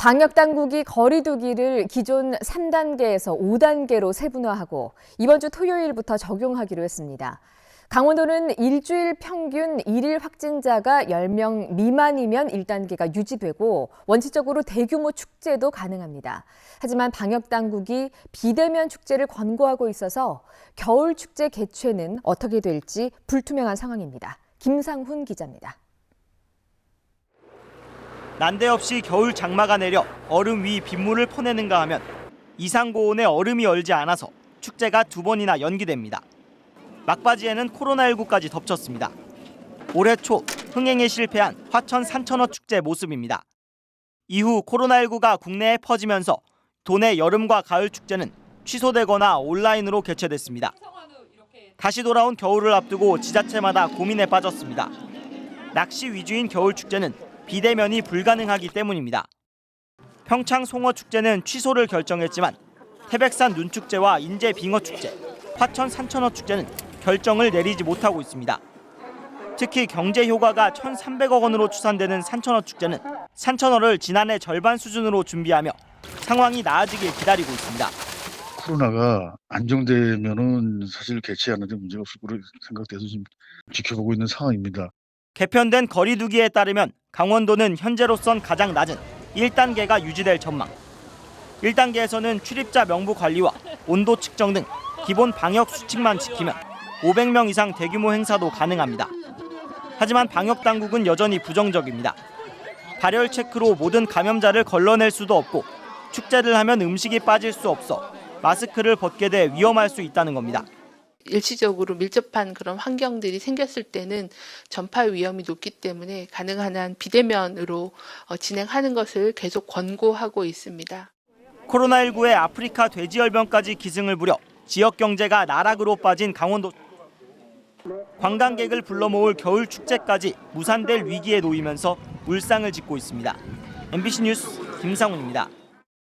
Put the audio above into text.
방역 당국이 거리두기를 기존 3단계에서 5단계로 세분화하고 이번 주 토요일부터 적용하기로 했습니다. 강원도는 일주일 평균 일일 확진자가 10명 미만이면 1단계가 유지되고 원칙적으로 대규모 축제도 가능합니다. 하지만 방역 당국이 비대면 축제를 권고하고 있어서 겨울 축제 개최는 어떻게 될지 불투명한 상황입니다. 김상훈 기자입니다. 난데없이 겨울 장마가 내려 얼음 위 빗물을 퍼내는가 하면 이상고온에 얼음이 얼지 않아서 축제가 두 번이나 연기됩니다. 막바지에는 코로나19까지 덮쳤습니다. 올해 초 흥행에 실패한 화천 산천어 축제 모습입니다. 이후 코로나19가 국내에 퍼지면서 도내 여름과 가을 축제는 취소되거나 온라인으로 개최됐습니다. 다시 돌아온 겨울을 앞두고 지자체마다 고민에 빠졌습니다. 낚시 위주인 겨울 축제는 비대면이 불가능하기 때문입니다. 평창 송어 축제는 취소를 결정했지만 태백산 눈축제와 인제 빙어 축제, 화천 산천어 축제는 결정을 내리지 못하고 있습니다. 특히 경제 효과가 1,300억 원으로 추산되는 산천어 축제는 산천어를 지난해 절반 수준으로 준비하며 상황이 나아지길 기다리고 있습니다. 코로나가 안정되면은 사실 개최하는 데 문제가 없을 거로 생각돼서 지금 지켜보고 있는 상황입니다. 개편된 거리두기에 따르면 강원도는 현재로선 가장 낮은 1단계가 유지될 전망. 1단계에서는 출입자 명부 관리와 온도 측정 등 기본 방역 수칙만 지키면 500명 이상 대규모 행사도 가능합니다. 하지만 방역 당국은 여전히 부정적입니다. 발열 체크로 모든 감염자를 걸러낼 수도 없고 축제를 하면 음식이 빠질 수 없어 마스크를 벗게 돼 위험할 수 있다는 겁니다. 일시적으로 밀접한 그런 환경들이 생겼을 때는 전파 위험이 높기 때문에 가능한 한 비대면으로 어, 진행하는 것을 계속 권고하고 있습니다. 코로나19에 아프리카 돼지열병까지 기승을 부려 지역 경제가 나락으로 빠진 강원도 관광객을 불러 모을 겨울 축제까지 무산될 위기에 놓이면서 울상을 짓고 있습니다. MBC 뉴스 김상훈입니다.